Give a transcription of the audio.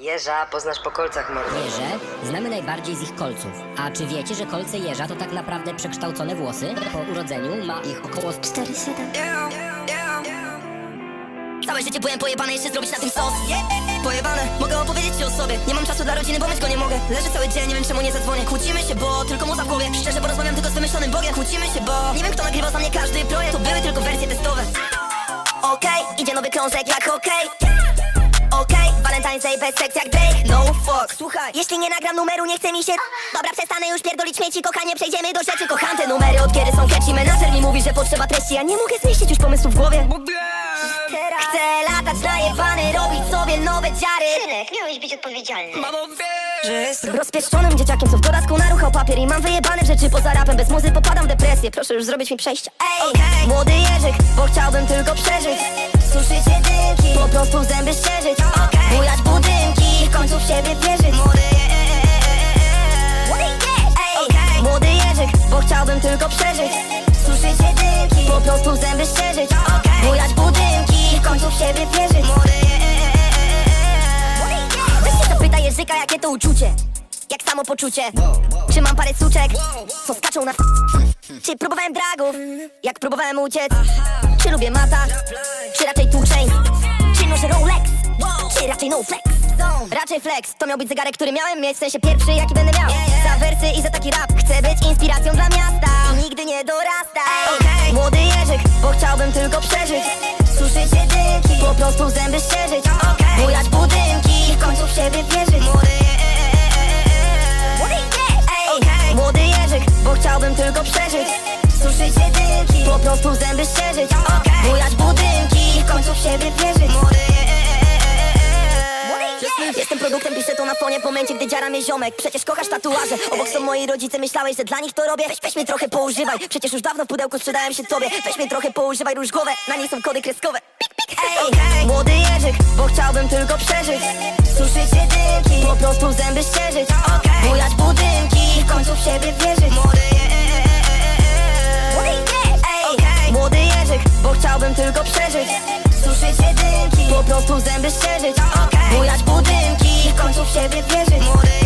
Jeża poznasz po kolcach mordo. Jeże? Znamy najbardziej z ich kolców. A czy wiecie, że kolce jeża to tak naprawdę przekształcone włosy? Po urodzeniu ma ich około 4-7 Całe życie byłem pojebany, jeszcze zrobić na tym sos. Pojebane, mogę opowiedzieć ci o sobie. Nie mam czasu dla rodziny, bo myć go nie mogę. Leżę cały dzień, nie wiem czemu nie zadzwonię. Kłócimy się, bo tylko muza w głowie. Szczerze, bo rozmawiam tylko z wymyślonym Bogiem. Kłócimy się, bo nie wiem kto nagrywa za mnie każdy projekt. To były tylko wersje testowe. Okej, idzie nowy krążek jak hokej Okej, Valentine's Day bez seks jak Drake. No fuck, słuchaj Jeśli nie nagram numeru, nie chce mi się Dobra, przestanę już pierdolić śmieci Kochanie, przejdziemy do rzeczy. Kocham te numery od kiedy są catchy Menadżer mi mówi, że potrzeba treści Ja nie mogę zmieścić już pomysłu w głowie. Chcę latać najebany, robić sobie nowe dziary. Synek, miałeś być odpowiedzialny. Że jestem rozpieszczonym dzieciakiem, co w dodatku naruchał papier I mam wyjebane w rzeczy. Poza rapem, bez muzy popadam w depresję. Proszę już zrobić mi przejście. Ej, młody jeżyk, bo chciałbym tylko przeżyć. Suszyć jedynki, po prostu zęby szczerzyć w końcu w siebie wierzyć. Młody Ej, młody jeżyk, bo chciałbym tylko przeżyć. Suszyć jedynki, po prostu zęby szczerzyć Bujać budynki, w końcu w siebie wierzyć. Weź się zapytaj języka, jakie to uczucie. Jak samopoczucie Czy mam parę suczek, co skaczą na Czy próbowałem dragów, jak próbowałem uciec? Czy lubię mata, czy raczej tłuczeń? Czy noszę Rolex, czy raczej no flex Raczej flex, to miał być zegarek, który miałem mieć W sensie pierwszy, jaki będę miał. Za wersy i za taki rap. Chcę być inspiracją dla miasta. I nigdy nie dorasta. Młody jeżyk, bo chciałbym tylko przeżyć. Suszyć jedynki, po prostu zęby szczerzyć Bujać budynki, w końcu w siebie wierzyć. Ej, Młody jeżyk, bo chciałbym tylko przeżyć. Suszyć jedynki, po prostu zęby szczerzyć Jestem produktem, piszę to na fonie w momencie, gdy dziara mnie ziomek. Przecież kochasz tatuaże, obok są moi rodzice. Myślałeś, że dla nich to robię? Weź, weź mnie trochę poużywaj. Przecież już dawno w pudełku sprzedałem się tobie. Weź mnie trochę poużywaj, róż głowę. Na niej są kody kreskowe. Pik, pik, Ej, młody jeżyk, bo chciałbym tylko przeżyć. Suszyć jedynki, po prostu zęby szczerzyć Bujać budynki, w końcu w siebie wierzyć. Ej, młody jeżyk, bo chciałbym tylko przeżyć. Suszyć jedynki, po prostu zęby szczerzyć Bujać budynki, w końcu w siebie wierzyć